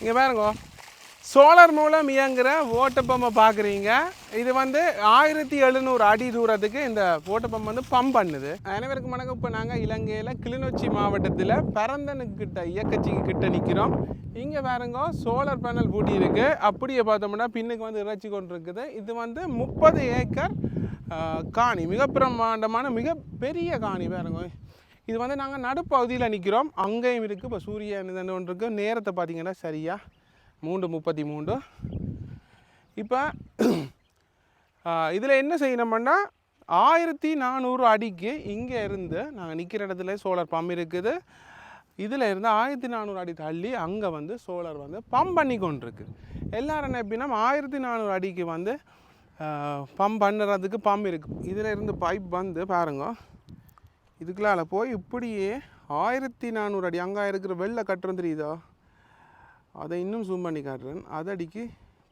இங்கே பாருங்க. சோலார் மூலம் இயங்குகிற ஓட்டப்பம்பை பார்க்குறீங்க இது வந்து ஆயிரத்தி எழுநூறு அடி தூரத்துக்கு இந்த ஓட்டப்பம்பை வந்து பம்ப் பண்ணுது. அனைவருக்கும் வணக்கம். இப்போ நாங்கள் இலங்கையில் கிளிநொச்சி மாவட்டத்தில் பரந்தனுக்கிட்ட இயக்கச்சிக்கு கிட்ட நிற்கிறோம் இங்கே பாருங்க சோலார் பேனல் பூட்டி இருக்கு. அப்படியே பார்த்தோம்னா பின்னுக்கு வந்து இறைச்சி கொண்டு இருக்குது. இது வந்து முப்பது ஏக்கர் காணி மிக பிரம்மாண்டமான மிக பெரிய காணி பாருங்க. இது வந்து நாங்கள் நடுப்பகுதியில் நிற்கிறோம் அங்கேயும் இருக்குது இப்போ சூரியன் இது ஒன்று இருக்குது நேரத்தை பார்த்தீங்கன்னா சரியாக மூன்று முப்பத்தி மூன்று இப்போ இதில் என்ன செய்யணும்னா ஆயிரத்தி நானூறு அடிக்கு இங்கே இருந்து நாங்கள் நிற்கிற இடத்துல சோலார் பம்ப் இருக்குது. இதில் இருந்து ஆயிரத்தி நானூறு அடி தள்ளி அங்கே வந்து சோலார் வந்து பம்ப் பண்ணி கொண்டிருக்கு. எல்லோரும் என்ன எப்படின்னா ஆயிரத்தி நானூறு அடிக்கு வந்து பம்ப் பண்ணுறதுக்கு பம்ப் இருக்குது இதில் இருந்து பைப் வந்து பாருங்க. இதுக்குள்ளால போய் இப்படியே ஆயிரத்தி நானூறு அடி அங்கே இருக்கிற வெள்ளை கட்டுறோம் தெரியுதா? அதை இன்னும் ஜூம் பண்ணி காட்டுறேன். அதடிக்கு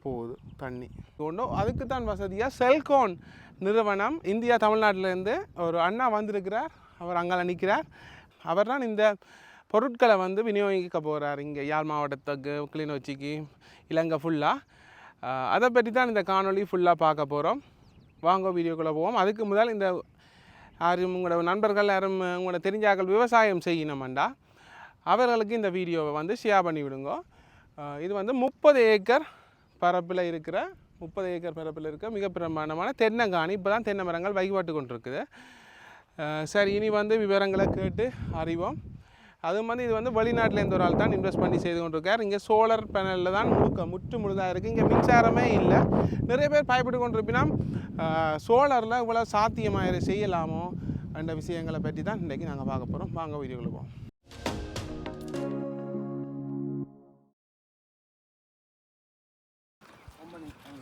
போகுது தண்ணி. ஒன்றும் அதுக்கு தான் வசதியாக செல்கோன் நிறுவனம் இந்தியா தமிழ்நாட்டிலேருந்து ஒரு அண்ணா வந்திருக்கிறார். அவர் அங்கே நிற்கிறார் அவர் தான் இந்த பொருட்களை வந்து விநியோகிக்க போகிறார் இங்கே யாழ் மாவட்டத்துக்கு கிளிநொச்சிக்கு இலங்கை ஃபுல்லாக அதை பற்றி தான் இந்த காணொளி ஃபுல்லாக பார்க்க போகிறோம் வாங்க வீடியோக்குள்ளே போவோம். அதுக்கு முதல் இந்த யாரும் உங்களோட நண்பர்கள் யாரும் உங்களோட தெரிஞ்சாக்கள் விவசாயம் செய்யணுமெண்டா? அவர்களுக்கு இந்த வீடியோவை வந்து ஷேர் பண்ணி விடுங்க. இது வந்து முப்பது ஏக்கர் பரப்பில் இருக்கிற முப்பது ஏக்கர் பரப்பில் இருக்க மிக பிரமாண்டமான தென்னங்காணி இப்போ தான் தென்னை மரங்கள் வழிபாட்டு கொண்டிருக்குது. சரி இனி வந்து விவரங்களை கேட்டு அறிவோம். அது வந்து இது வந்து வெளிநாட்டிலேருந்து ஒரு ஆள் தான் இன்வெஸ்ட் பண்ணி செய்து கொண்டிருக்கார். இங்கே சோலார் பேனலில் தான் முழுக்க முற்று முழுதாக இருக்குது இங்கே மின்சாரமே இல்லை. நிறைய பேர் பயப்பட்டு கொண்டிருப்பினா சோலாரில் இவ்வளோ சாத்தியமாக செய்யலாமோ? என்ற விஷயங்களை பற்றி தான் இன்றைக்கி நாங்கள் பார்க்க போகிறோம் வாங்க வீடியோக்குள்ள போவோம்.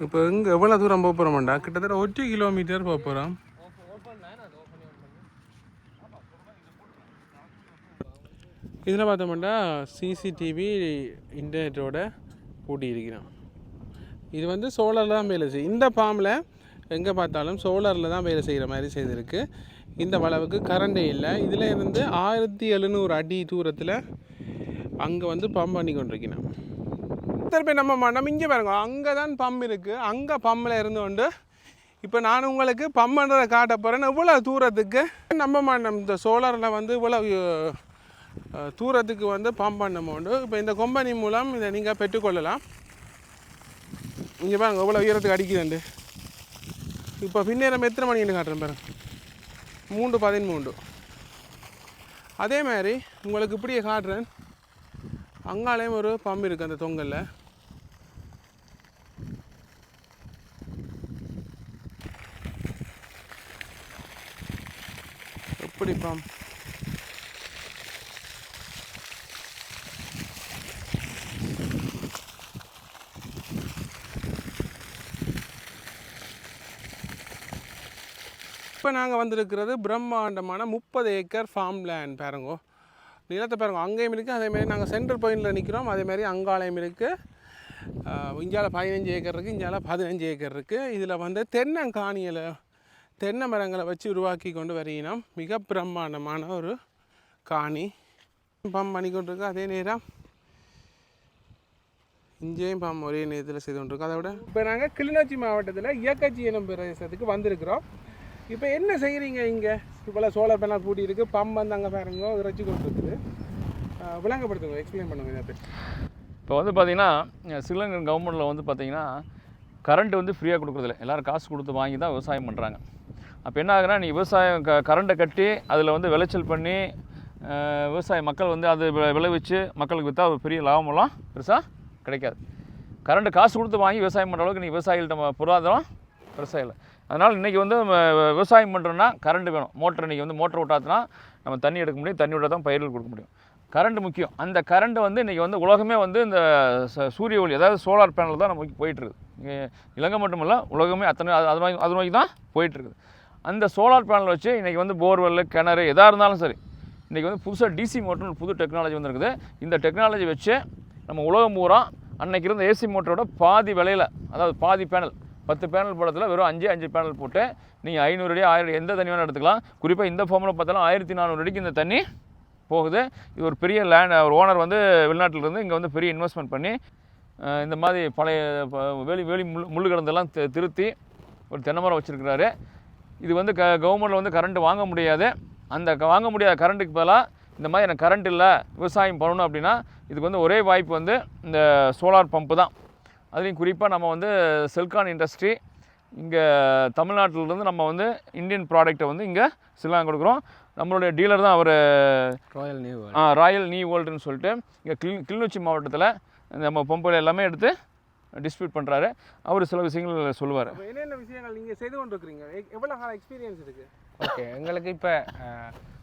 இப்போ இங்கே எவ்வளோ தூரம் போக போகிறோம்டா கிட்டத்தட்ட ஒற்றை கிலோமீட்டர் போக போகிறோம் இதில் பார்த்தோம்னா சிசிடிவி இன்டர்நெட்டோட கூட்டி இருக்கிறோம் இது வந்து சோலாரில் தான் வேலை செய்யும் இந்த ஃபார்மில் எங்கே பார்த்தாலும் சோலாரில் தான் வேலை செய்கிற மாதிரி செய்திருக்கு. இந்த அளவுக்கு கரண்டே இல்லை. இதில் இருந்து ஆயிரத்தி எழுநூறு அடி தூரத்தில் அங்கே வந்து பம்ப் பண்ணி கொண்டிருக்கிறோம். திருப்பி நம்ம நம்ம இங்கே பாருங்க அங்கே தான் பம்ப் இருக்குது அங்கே பம்பில் இருந்து கொண்டு இப்போ நான் உங்களுக்கு பம்ப் பண்ணுறதை காட்ட போகிறேன். இவ்வளோ தூரத்துக்கு நம்ம மாட்டோம் இந்த சோலாரில் வந்து இவ்வளோ தூரத்துக்கு வந்து பம்ப் அமௌண்ட்டு இப்போ இந்த கொம்பனி மூலம் இதை நீங்கள் பெற்றுக்கொள்ளலாம். இங்கே பாருங்க எவ்வளோ உயரத்துக்கு அடிக்குதுண்டு. இப்போ பின்னேரம் எத்தனை மணின்னு காட்டுறேன் பாருங்க. மூன்று பதிமூன்று. அதே மாதிரி உங்களுக்கு இப்படியே காட்டுறேன். அங்காலேயும் ஒரு பம்பு இருக்குது அந்த தொங்கலில். எப்படி பம்ப் இப்போ நாங்கள் வந்திருக்கிறது பிரம்மாண்டமான முப்பது ஏக்கர் ஃபார்ம் லேண்ட் பாருங்கோ. நிலத்தை பாருங்க. அங்கேயும் இருக்குது அதேமாதிரி நாங்கள் சென்ட்ரல் பாயிண்டில் நிற்கிறோம் அதேமாதிரி அங்காலயம் இருக்குது இந்தியாவில் பதினஞ்சு ஏக்கர் இருக்குது இந்தியாவில் பதினஞ்சு ஏக்கர் இருக்குது இதில் வந்து தென்னங்காணியில் தென்னை மரங்களை வச்சு உருவாக்கி கொண்டு வரையினோம் மிக பிரம்மாண்டமான ஒரு காணி. பம்ப் பண்ணி கொண்டிருக்கு. அதே நேரம் இங்கேயும் பாம் ஒரே நேரத்தில் செய்து கொண்டிருக்கோம் அதை விட இப்போ நாங்கள் கிளிநொச்சி மாவட்டத்தில் இயக்கச்சி எனும் பிரதேசத்துக்கு வந்திருக்கிறோம். இப்போ என்ன செய்கிறீங்க இங்கே? இப்போல்லாம் சோலார் பேனல் பூட்டி இருக்குது பம்ப் வந்து அங்கே பாருங்க இறைச்சி கொடுத்துருக்குது. விளங்கப்படுத்துங்க எக்ஸ்பிளைன் பண்ணுங்கள் இதை பற்றி. இப்போ வந்து பார்த்திங்கன்னா ஸ்ரீலங்கன் கவர்மெண்ட்டில் வந்து பார்த்திங்கன்னா கரண்ட் வந்து ஃப்ரீயாக கொடுக்குறதில்ல எல்லோரும் காசு கொடுத்து வாங்கி தான் விவசாயம் பண்ணுறாங்க அப்போ என்ன ஆகுதுன்னா நீ விவசாயம் க கரண்ட்டை கட்டி அதில் வந்து விளைச்சல் பண்ணி விவசாய மக்கள் வந்து அது வி- விளைவிச்சு மக்களுக்கு விற்றா ஒரு பெரிய லாபமெல்லாம் பெருசாக கிடைக்காது. கரண்ட்டு காசு கொடுத்து வாங்கி விவசாயம் பண்ணுற அளவுக்கு நீ விவசாயிகள்கிட்ட பொருளாதாரம் பெருசாக இல்லை. அதனால் இன்றைக்கி வந்து நம்ம விவசாயம் பண்ணுறோன்னா கரண்ட் வேணும். மோட்டர் இன்றைக்கி வந்து மோட்டர் விட்டாத்துனா நம்ம தண்ணி எடுக்க முடியும். தண்ணி விட்டால் தான் பயிர்கள் கொடுக்க முடியும். கரண்ட் முக்கியம். அந்த கரண்ட் வந்து இன்றைக்கி வந்து உலகமே வந்து இந்த ச- சூரிய ஒளி அதாவது சோலார் பேனல் தான் நமக்கு போயிட்டுருக்குது இங்கே இலங்கை மட்டுமல்ல உலகமே அத்தனை அது நோக்கி அது நோக்கி தான் போயிட்டுருக்குது அந்த சோலார் பேனல் வச்சு இன்றைக்கி வந்து போர்வெல் கிணறு எதாக இருந்தாலும் சரி இன்றைக்கி வந்து புதுசாக டிசி மோட்டர்னு புது டெக்னாலஜி வந்திருக்குது. இந்த டெக்னாலஜி வச்சு நம்ம உலகம் பூரா அன்னைக்கு இருந்த ஏசி மோட்டரோட பாதி விலையில் அதாவது பாதி பேனல் பத்து பேனல் போடத்தில் வெறும் அஞ்சு அஞ்சு பேனல் போட்டு நீங்கள் ஐநூறு அடி ஆயிரம் எந்த தண்ணி வேணால் எடுத்துக்கலாம். குறிப்பாக இந்த ஃபார்மில் பார்த்தாலும் ஆயிரத்தி நானூறு அடிக்கு இந்த தண்ணி போகுது. இது ஒரு பெரிய லேண்ட் ஒரு ஓனர் வந்து வெளிநாட்டிலிருந்து இங்கே வந்து பெரிய இன்வெஸ்ட்மெண்ட் பண்ணி இந்த மாதிரி பழைய வேலி வேலி முள் முள்ளு கிடந்தெல்லாம் திருத்தி ஒரு தென்னை மரம் வச்சுருக்கிறாரு. இது வந்து க கவர்மெண்ட்டில் வந்து கரண்ட் வாங்க முடியாது. அந்த க- வாங்க முடியாத கரண்ட்டுக்கு பதிலாக இந்த மாதிரி எனக்கு கரண்ட் இல்லை விவசாயம் பண்ணணும் அப்படின்னா இதுக்கு வந்து ஒரே வாய்ப்பு வந்து இந்த சோலார் பம்பு தான். அதுலேயும் குறிப்பாக நம்ம வந்து செல்கான் இண்டஸ்ட்ரி இங்கே தமிழ்நாட்டிலேருந்து நம்ம வந்து இந்தியன் ப்ராடக்ட்டை வந்து இங்கே சிலாங்க கொடுக்குறோம். நம்மளுடைய டீலர் தான் அவர். ராயல் நியூ ராயல் நீ வேர்ல்டுன்னு சொல்லிட்டு இங்கே கிளி கிளிநொச்சி மாவட்டத்தில் நம்ம பம்புகள் எல்லாமே எடுத்து டிஸ்ட்ரிபியூட் பண்ணுறாரு அவர் சில விஷயங்கள் சொல்லுவார். அப்போ என்னென்ன விஷயங்கள் நீங்கள் செய்து கொண்டிருக்கிறீங்க? எ- எவ்வளவு கால எக்ஸ்பீரியன்ஸ் இருக்குது ஓகே எங்களுக்கு இப்போ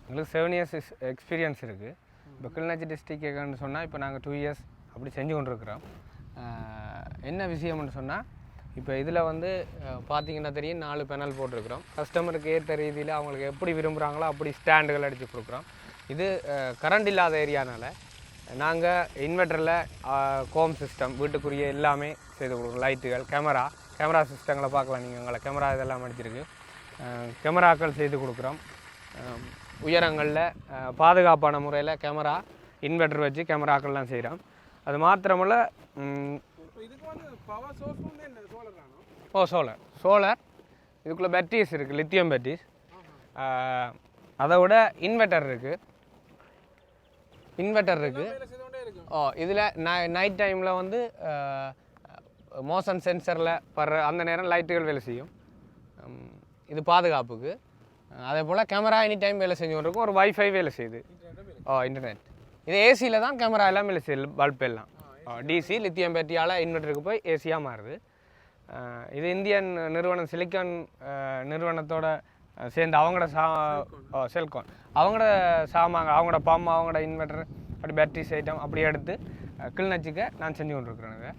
எங்களுக்கு செவன் இயர்ஸ் எக்ஸ்பீரியன்ஸ் இருக்குது இப்போ கிளிநொச்சி டிஸ்ட்ரிக்ட்னு சொன்னால் இப்போ நாங்கள் டூ இயர்ஸ் அப்படி செஞ்சு கொண்டிருக்கிறோம். என்ன விஷயம்னு சொன்னால் இப்போ இதில் வந்து பார்த்தீங்கன்னா தெரியும் நாலு பேனல் போட்டிருக்கிறோம். கஸ்டமருக்கு ஏற்ற ரீதியில் அவங்களுக்கு எப்படி விரும்புகிறாங்களோ அப்படி ஸ்டாண்டுகள் அடித்து கொடுக்குறோம். இது கரண்ட் இல்லாத ஏரியானால நாங்கள் இன்வெர்ட்டரில் கோம் சிஸ்டம் வீட்டுக்குரிய எல்லாமே செய்து கொடுக்குறோம். லைட்டுகள் கேமரா கேமரா சிஸ்டங்களை பார்க்கலாம் நீங்கள் உங்களை. கேமரா இதெல்லாம் அடிச்சிருக்கு. கேமராக்கள் செய்து கொடுக்குறோம். உயரங்களில் பாதுகாப்பான முறையில் கேமரா இன்வெர்டர் வச்சு கேமராக்கள்லாம் செய்கிறோம் அது மாத்திரமல்ல ஓ சோலார் சோலார் இதுக்குள்ளே பேட்டரிஸ் இருக்குது லித்தியம் பேட்டரிஸ் அதை விட இன்வெர்ட்டர் இருக்குது இன்வெர்ட்டர் இருக்குது இருக்கும் ஓ இதில் நைட் டைமில் வந்து மோஷன் சென்சரில் படுற அந்த நேரம் லைட்டுகள் வேலை செய்யும். இது பாதுகாப்புக்கு. அதே போல் கேமரா எனி டைம் வேலை செஞ்சு கொண்டிருக்கும் ஒரு வைஃபை வேலை செய்யுது. ஓ இன்டர்நெட் இது ஏசியில் தான் கேமரா எல்லாம் செய்யுது பல்ப் எல்லாம். டிசி லித்தியம் பேட்டரியால் இன்வெர்ட்டருக்கு போய் ஏசியாக மாறுது. இது இந்தியன் நிறுவனம் சிலிக்கான் நிறுவனத்தோட சேர்ந்து அவங்களோட சா செல்கான் அவங்களோட சாமாங்க அவங்களோட பம் அவங்களோட இன்வெர்ட்டர் அப்படி பேட்டரிஸ் ஐட்டம் அப்படி எடுத்து கிளிநொச்சிக்கு நான் செஞ்சு கொண்டிருக்கிறேங்க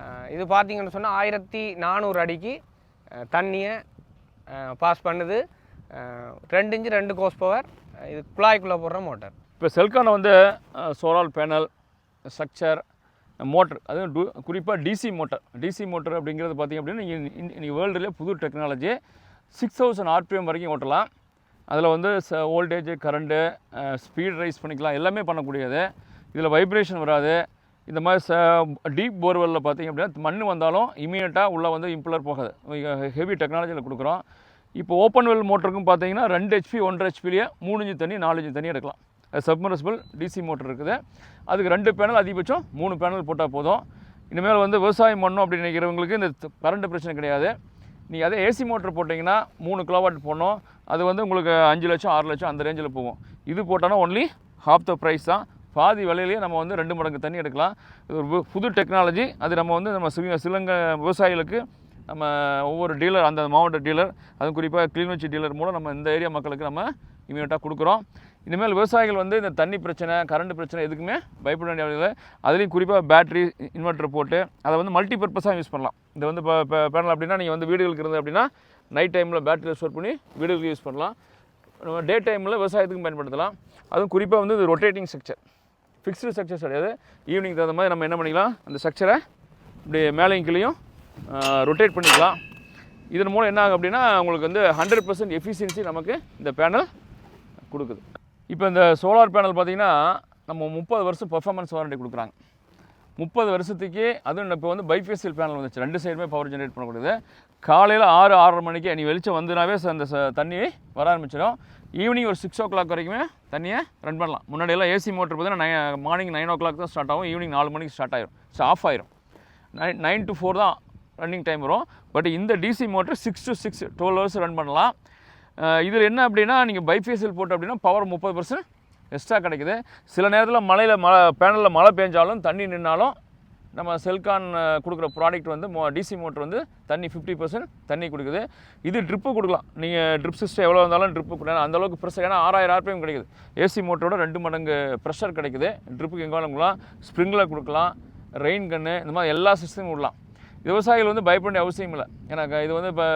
அஹ், இது பார்த்தீங்கன்னு சொன்னால் ஆயிரத்தி நானூறு அடிக்கு தண்ணியை பாஸ் பண்ணுது. ரெண்டு இன்ச்சு ரெண்டு கோஸ் பவர் இது குழாய்க்குள்ளே போடுற மோட்டார் இப்போ செல்கானை வந்து சோலார் பேனல் ஸ்ட்ரக்சர் மோட்டர் அதுவும் டூ குறிப்பாக டிசி மோட்டர். டிசி மோட்டர் அப்படிங்கிறது பார்த்திங்க அப்படின்னா நீங்கள் இன்றைக்கி வேர்ல்டுலேயே புது டெக்னாலஜி சிக்ஸ் தௌசண்ட் ஆர்பிஎம் வரைக்கும் ஓட்டலாம். அதில் வந்து ச ஓல்டேஜ் கரண்ட்டு ஸ்பீட் ரைஸ் பண்ணிக்கலாம். எல்லாமே பண்ணக்கூடியது. இதில் வைப்ரேஷன் வராது. இந்த மாதிரி ச டீப் போர்வெல்லில் பார்த்தீங்க அப்படின்னா மண் வந்தாலும் இமீடியட்டாக உள்ளே வந்து இம்ப்ளர் போகாது. ஹெவி டெக்னாலஜியில் கொடுக்குறோம். இப்போ ஓப்பன் வெல் மோட்டருக்கும் பார்த்தீங்கன்னா ரெண்டு ஹெச்பி ஒன்றரை ஹெச்பிலேயே மூணு இஞ்சி தண்ணி நாலு இன்ச்சு தண்ணி எடுக்கலாம். சப்மர்சிபிள் டிசி மோட்டர் இருக்குது. அதுக்கு ரெண்டு பேனல் அதிகபட்சம் மூணு பேனல் போட்டால் போதும். இனிமேல் வந்து விவசாயம் பண்ணணும் அப்படின்னு நினைக்கிறவங்களுக்கு இந்த கரண்ட் பிரச்சனை கிடையாது. நீங்கள் அதே ஏசி மோட்டர் போட்டிங்கன்னா மூணு கிலோவாட் போடணும். அது வந்து உங்களுக்கு அஞ்சு லட்சம் ஆறு லட்சம் அந்த ரேஞ்சில் போகும். இது போட்டோன்னா ஒன்லி ஹாஃப் த ப்ரைஸ் தான். பாதி விலையிலேயே நம்ம வந்து ரெண்டு மடங்கு தண்ணி எடுக்கலாம். இது ஒரு புது டெக்னாலஜி அது நம்ம வந்து நம்ம சிலங்க விவசாயிகளுக்கு நம்ம ஒவ்வொரு டீலர் அந்த மாவட்ட டீலர் அதுவும் குறிப்பாக கிளிநொச்சி டீலர் மூலம் நம்ம இந்த ஏரியா மக்களுக்கு நம்ம இமீடியட்டாக கொடுக்குறோம். இனிமேல் விவசாயிகள் வந்து இந்த தண்ணி பிரச்சனை கரண்ட் பிரச்சனை எதுக்குமே பயப்பட வேண்டிய அவசியம் இல்லை. அதுலேயும் குறிப்பாக பேட்டரி இன்வெர்ட்டர் போட்டு அதை வந்து மல்டி பர்பஸாக யூஸ் பண்ணலாம். இந்த வந்து இப்போ இப்போ பேனல் அப்படின்னா நீங்கள் வந்து வீடுகளுக்கு இருந்து அப்படின்னா நைட் டைமில் பேட்டரியில் ஸ்டோர் பண்ணி வீடுகளுக்கு யூஸ் பண்ணலாம். நம்ம டே டைமில் விவசாயத்துக்கும் பயன்படுத்தலாம். அதுவும் குறிப்பாக வந்து இது ரொட்டேட்டிங் ஸ்ட்ரக்சர் ஃபிக்ஸ்டு ஸ்ட்ரக்சர்ஸ் கிடையாது. ஈவினிங் தகுந்த மாதிரி நம்ம என்ன பண்ணிக்கலாம்? அந்த ஸ்ட்ரக்சரை இப்படி மேலையும் கீழேயும் ரொட்டேட் பண்ணிக்கலாம். இதன் மூலம் என்ன ஆகும் அப்படின்னா உங்களுக்கு வந்து ஹண்ட்ரட் பர்சன்ட் எஃபிஷியன்சி நமக்கு இந்த பேனல் கொடுக்குது. இப்போ இந்த சோலார் பேனல் பார்த்தீங்கன்னா நம்ம முப்பது வருஷம் பெர்ஃபார்மன்ஸ் வாரண்டி கொடுக்குறாங்க. முப்பது வருஷத்துக்கு அதுவும் இப்போ வந்து பைஃபேசியல் பேனல் வந்துச்சு. ரெண்டு சைடுமே பவர் ஜென்ரேட் பண்ணக்கூடியது. காலையில் ஆறு ஆறரை மணிக்கு நீ வெளிச்சம் வந்துனாவே அந்த ச- தண்ணி வர ஆரம்பிச்சிடும். ஈவினிங் ஒரு சிக்ஸ் ஓ கிளாக் வரைக்குமே தண்ணியை ரன் பண்ணலாம். முன்னாடியெல்லாம் ஏசி மோட்டர் பார்த்தீங்கன்னா நை மார்னிங் நைன் ஓ கிளாக் தான் ஸ்டார்ட் ஆகும். ஈவினிங் நாலு மணிக்கு ஸ்டார்ட் ஆயிரும். ஸோ ஆஃப் ஆயிரும். நைன் நைன் டு ஃபோர் தான் ரன்னிங் டைம் வரும். பட் இந்த DC motor six to six twelve hours run பண்ணலாம். இதில் என்ன அப்படின்னா நீங்கள் பைஃபேசியல் போட்டு அப்படின்னா பவர் முப்பது பர்சன்ட் எக்ஸ்ட்ரா கிடைக்குது. சில நேரத்தில் மழையில் மழை பேனலில் மழை பெஞ்சாலும் தண்ணி நின்னாலும் நம்ம செல்கான் கொடுக்குற ப்ராடக்ட் வந்து மோ டிசி மோட்டர் வந்து தண்ணி ஃபிஃப்டி பர்சன்ட் தண்ணி கொடுக்குது. இது ட்ரிப்பு கொடுக்கலாம். நீங்கள் ட்ரிப் சிஸ்டம் எவ்வளோ இருந்தாலும் ட்ரிப்பு கொடுக்கலாம் அந்த அளவுக்கு ப்ரெஷர் ஏன்னா ஆறாயிரம் ஆர்பிஎம் கிடைக்குது. ஏசி மோட்டரோட ரெண்டு மடங்கு ப்ரெஷர் கிடைக்குது. ட்ரிப்புக்கு எங்கே வேணாலும் கொடுக்கலாம். ஸ்ப்ரிங்கில் கொடுக்கலாம். ரெயின் கன்று இந்த மாதிரி எல்லா சிஸ்டமும் விடலாம் விவசாயிகள் வந்து பயப்பட வேண்டிய அவசியம் இல்லை. ஏன்னா இது வந்து இப்போ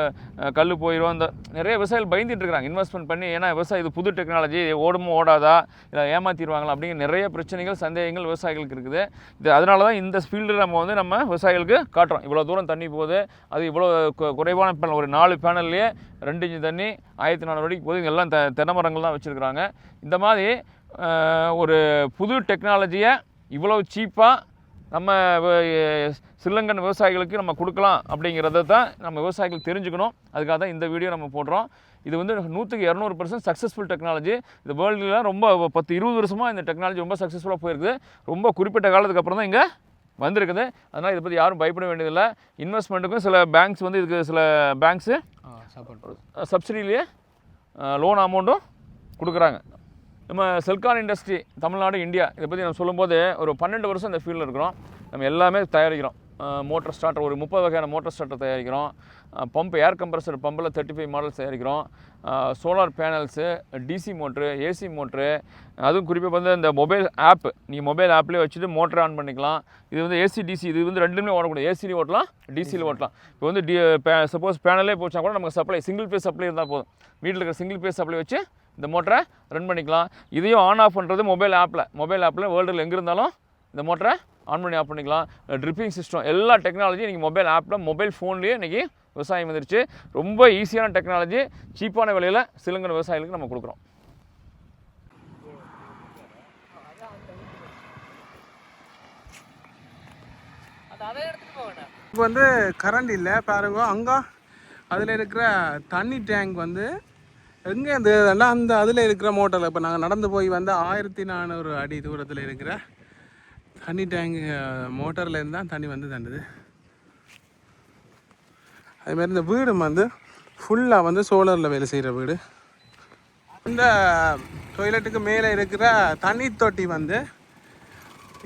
கல் போயிடும் அந்த நிறைய விவசாயிகள் பயந்துட்டு இருக்கிறாங்க இன்வெஸ்ட்மெண்ட் பண்ணி ஏன்னா விவசாயம் இது புது டெக்னாலஜி ஓடுமோ ஓடாதா இதை ஏமாற்றிடுவாங்களா அப்படிங்கிற நிறைய பிரச்சனைகள் சந்தேகங்கள் விவசாயிகளுக்கு இருக்குது. இது அதனால தான் இந்த ஃபீல்டில் நம்ம வந்து நம்ம விவசாயிகளுக்கு காட்டுறோம். இவ்வளோ தூரம் தண்ணி போகுது அது இவ்வளோ குறைவான பேனல் ஒரு நாலு பேனல்லையே ரெண்டு இன்ச்சு தண்ணி ஆயிரத்தி நானூறு அடிக்கு போது எல்லாம் தென்னை மரங்கள் தான் வச்சுருக்குறாங்க. இந்த மாதிரி ஒரு புது டெக்னாலஜியை இவ்வளோ சீப்பாக நம்ம ஸ்ரீலங்கன் விவசாயிகளுக்கு நம்ம கொடுக்கலாம் அப்படிங்கிறத தான் நம்ம விவசாயிகள் தெரிஞ்சுக்கணும். அதுக்காக தான் இந்த வீடியோ நம்ம போடுறோம். இது வந்து நூற்றுக்கு இரநூறு பர்சன்ட் சக்ஸஸ்ஃபுல் டெக்னாலஜி இந்த வேர்ல்டில் ரொம்ப பத்து இருபது வருஷமாக இந்த டெக்னாலஜி ரொம்ப சக்ஸஸ்ஃபுல்லாக போயிருக்குது. ரொம்ப குறிப்பிட்ட காலத்துக்கு அப்புறம் தான் இங்கே வந்திருக்குது. அதனால் இதை பற்றி யாரும் பயப்பட வேண்டியதில்லை. இன்வெஸ்ட்மெண்ட்டுக்கும் சில பேங்க்ஸ் வந்து இதுக்கு சில பேங்க்ஸு சப்சிடிலேயே லோன் அமௌண்ட்டும் கொடுக்குறாங்க. நம்ம செல்கான் இண்டஸ்ட்ரி தமிழ்நாடு இந்தியா இதை பற்றி நம்ம சொல்லும்போது ஒரு பன்னெண்டு வருஷம் இந்த ஃபீல்டில் இருக்கிறோம். நம்ம எல்லாமே தயாரிக்கிறோம். மோட்டர் ஸ்டார்டர் ஒரு முப்பது வகையான மோட்டர் ஸ்டார்டர் தயாரிக்கிறோம். பம்ப் ஏர் கம்ப்ரஸர் பம்பில் தேர்ட்டி ஃபைவ் மாடல்ஸ் தயாரிக்கிறோம். Solar panels DC motor AC motor அதுவும் குறிப்பாக வந்து இந்த மொபைல் ஆப் நீங்கள் மொபைல் ஆப்லேயே வச்சுட்டு மோட்டர் ஆன் பண்ணிக்கலாம். இது வந்து ஏசி டிசி இது வந்து ரெண்டுமே ஓடக்கூடாது. ஏசிலையும் ஓட்டலாம் டிசியில் ஓட்டலாம். இப்போ வந்து டி சப்போஸ் பேனலே போச்சா கூட நமக்கு சப்ளை சிங்கிள் பேஸ் சப்ளை இருந்தால் போதும். வீட்டில் இருக்கிற சிங்கிள் பேஸ் சப்ளை வச்சு இந்த மோட்டரை ரன் பண்ணிக்கலாம். இதையும் ஆன் ஆஃப் பண்ணுறது மொபைல் ஆப்பில் மொபைல் ஆப்பில் வேர்ல்டில் எங்கே இருந்தாலும் இந்த மோட்டரை ஆன் பண்ணி ஆஃப் பண்ணிக்கலாம். ட்ரிப்பிங் சிஸ்டம் எல்லா டெக்னாலஜியும் இன்றைக்கி மொபைல் ஆப்பில் மொபைல் ஃபோன்லேயே இன்றைக்கி விவசாயம் வந்துருச்சு. ரொம்ப ஈஸியான டெக்னாலஜி சீப்பான விலையில் சிலங்கன் விவசாயிகளுக்கு நம்ம கொடுக்குறோம். இப்போ வந்து கரண்ட் இல்லை பாருங்க அங்கே அதில் இருக்கிற தண்ணி டேங்க் வந்து எங்கே இந்த எல்லாம் அந்த அதில் இருக்கிற மோட்டரில் இப்போ நாங்கள் நடந்து போய் வந்து ஆயிரத்தி நானூறு அடி தூரத்தில் இருக்கிற தண்ணி டேங்கு மோட்டர்லேருந்து தான் தண்ணி வந்து தண்டுது அதுமாரி இந்த வீடு வந்து ஃபுல்லாக வந்து சோலரில் வேலை செய்கிற வீடு. இந்த டொய்லெட்டுக்கு மேலே இருக்கிற தண்ணி தொட்டி வந்து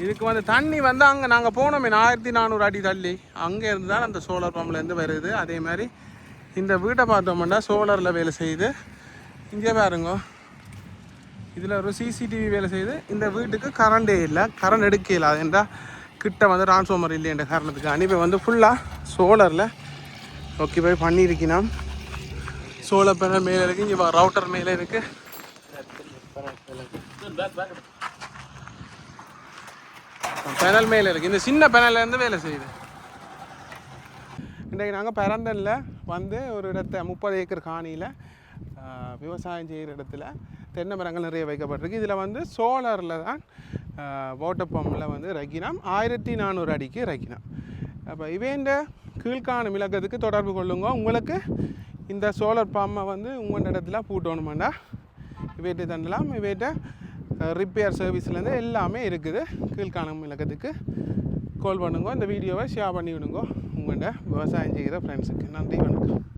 இதுக்கு வந்து தண்ணி வந்து அங்கே நாங்கள் போனோமே ஆயிரத்தி நானூறு அடி தள்ளி. அங்கே இருந்து தான் அந்த சோலார் பம்ப்லேருந்து வருது. அதே மாதிரி இந்த வீட்டை பார்த்தோம்னா சோலாரில் வேலை செய்யுது. இங்கே பாருங்க. இதில் ஒரு சிசிடிவி வேலை செய்யுது இந்த வீட்டுக்கு கரண்டே இல்லை. கரண்ட் எடுக்கல அதுன்றா கிட்ட வந்து டிரான்ஸ்ஃபார்மர் இல்லைன்ற காரணத்துக்கு. அனுப்பி வந்து ஃபுல்லாக சோலரில் ஓகே போய் பண்ணியிருக்கணும் சோலர் பேனல் மேலே இருக்குது இங்கே ரவுட்டர் மேலே இருக்குது பேனல் மேலே இருக்குது இந்த சின்ன பேனல்லேருந்து வேலை செய்யுது. இன்றைக்கு நாங்கள் பிறந்தனில் வந்து ஒரு இடத்த முப்பது ஏக்கர் காணியில் விவசாயம் செய்கிற இடத்துல தென்னை மரங்கள் நிறைய வைக்கப்பட்டிருக்கு. இதில் வந்து சோலாரில் தான் வாட்டர் பம்பில் வந்து ரகினம் ஆயிரத்தி நானூறு அடிக்கு ரகினம். அப்போ இவேண்ட கீழ்காணும் இலக்கத்துக்கு தொடர்பு கொள்ளுங்க. உங்களுக்கு இந்த சோலார் பம்பை வந்து உங்கள் இடத்துல பூட்டணுமாண்டா? இவேட்டு தண்டலாம் இவேட்ட ரிப்பேர் சர்வீஸ்லேருந்து எல்லாமே இருக்குது. கீழ்காணும் இலக்கத்துக்கு கால் பண்ணுங்க. இந்த வீடியோவை ஷேர் பண்ணி விடுங்க உங்கள்கிட்ட விவசாயம் செய்கிற ஃப்ரெண்ட்ஸுக்கு நன்றி வணக்கம்.